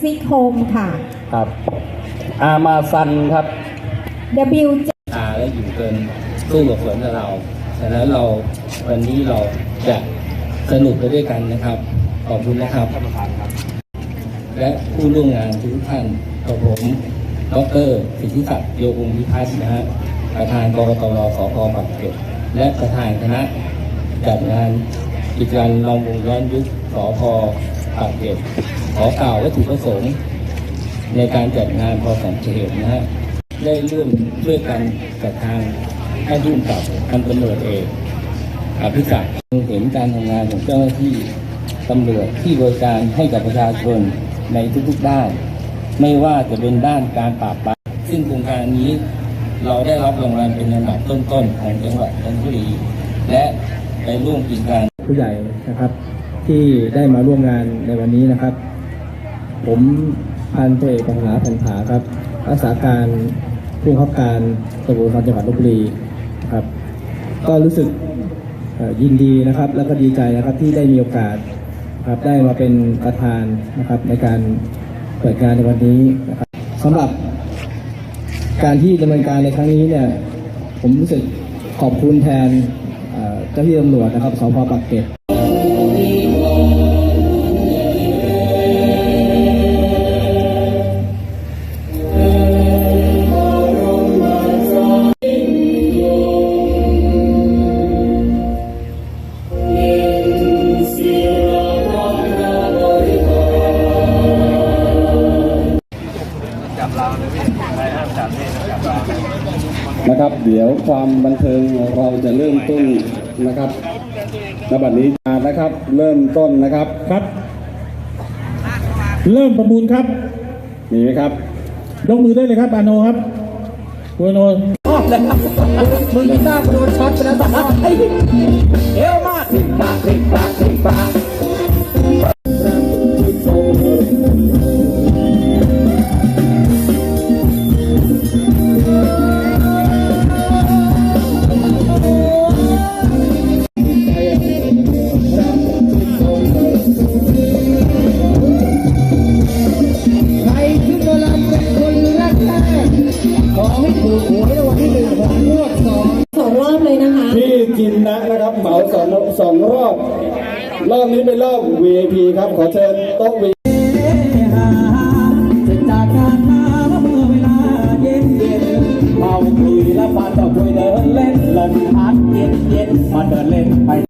ซิกโฮมค่ะ ครับ อามาซันครับ W อาและอยู่เกินสู้กับฝนกับเราฉะนั้นเราวันนี้เราจะสนุกไปด้วยกันนะครับ ขอบคุณนะครับ และผู้ร่วมงานทุกท่านกับผมดรสิทธิศักดิ์โยองค์พิพัฒน์นะฮะประธานกรกตรสพปากเกร็ดและประธานคณะจัดงานกิจการลองวงย้อนยุคสพปากเกร็ด ขอกล่าววัตถุประสงค์ในการจัดงานพอสมเหตุนะฮะได้ร่วมช่วยกันกับทางท่านผู้กำกับพันตำรวจเอกอภิศักดิ์เห็นการทำงานของเจ้าหน้าที่ตำรวจที่บริการให้กับประชาชนในทุกๆด้าน ไม่ว่าจะเป็นด้านการปราบปรามซึ่งโครงการนี้เราได้รับรางวัลเป็นอันดับต้นๆของจังหวัดจันทบุรีและไปร่วมกิจการผู้ใหญ่นะครับ ที่ได้มาร่วมงานในวันนี้นะครับ ผมพันตรีเอกปัญหาพันธาครับ รักษาการผู้บังคับการตำรวจภูธรจังหวัดลบบุรีครับ ก็รู้สึกยินดีนะครับ แล้วก็ดีใจนะครับที่ได้มีโอกาสครับได้มาเป็นประธานนะครับในการเปิดงานในวันนี้นะครับสำหรับการที่ดำเนินการในครั้งนี้เนี่ยผมรู้สึกขอบคุณแทนเอ่อเจ้าที่ตำรวจนะครับสพปักเกร็ด นะครับ เดี๋ยวความบันเทิงเราจะเริ่มต้นนะครับณบัดนี้นะครับ เริ่มต้นนะครับครับ เริ่มประมูลครับมีไหมครับยกมือได้เลยครับอาโนครับคุณอาโนมึงหน้าโดนช็อตไปแล้วตาไอ้เอวมากปากปากปากใค ขอให้ถูกหวยรางวัลที่หนึ่งของงวดสองสองรอบเลยนะคะ พี่จินนะนะครับเหมาสองสองรอบ รอบนี้เป็นรอบ VIP ครับ ขอเชิญโต๊ะ VIP จะจากการมาเมื่อเวลาเย็นเย็นเมาคุยและพาเจ้าคุยเดินเล่นลมพัดเย็นเย็นมาเดินเล่น